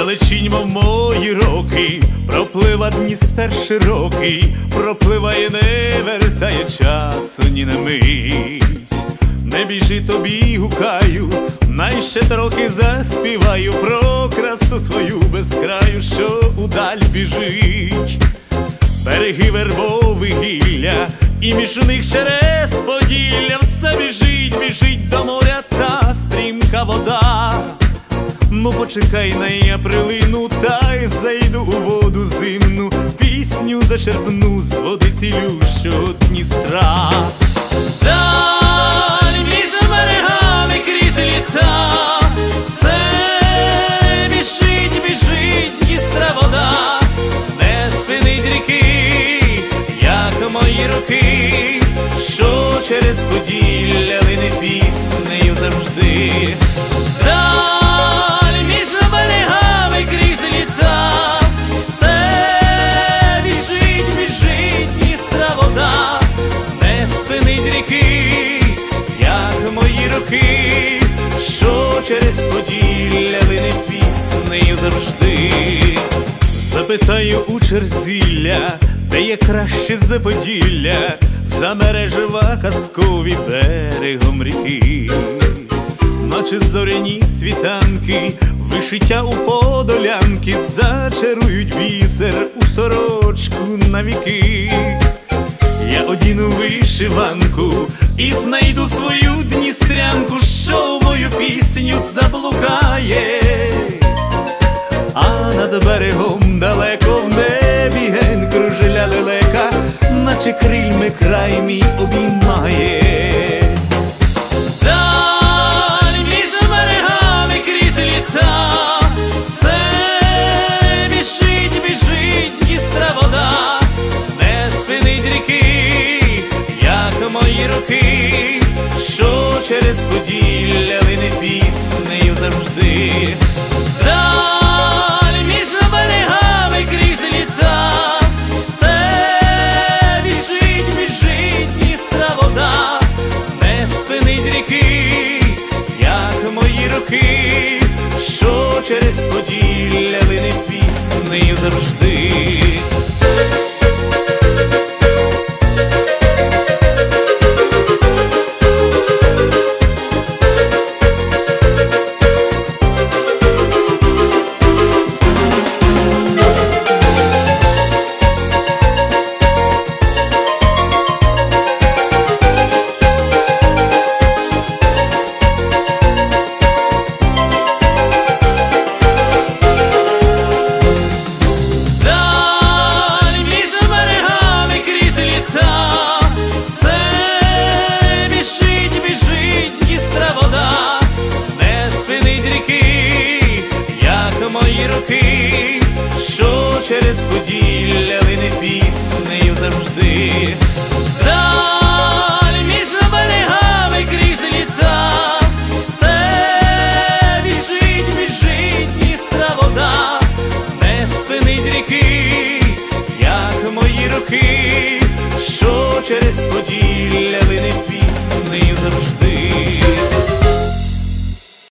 Далечінь, мої роки, проплива дні Дністер широкий, пропливає, не вертає часу, ні на мить. Не біжи тобі, гукаю, найще трохи заспіваю про красу твою безкраю, що удаль біжить, береги вербові гілля, і між них через поділля все біжить, біжить до моря та стрімка вода. Ну почекай на я прилину, та й зайду у воду зимну, пісню зачерпну з води цілющого Дністра. Роки, що через поділля лине піснею завжди. Запитаю у черзілля, де є краще за поділля, за мережева казкові берегом ріки наче зоряні світанки, вишиття у подолянки, зачарують бісер у сорочку на віки. Я одіну вишиванку і знайду свою крильми край мій обіймає. Роки, що через поділля вини піснею завжди. що через поділля вини піснею завжди.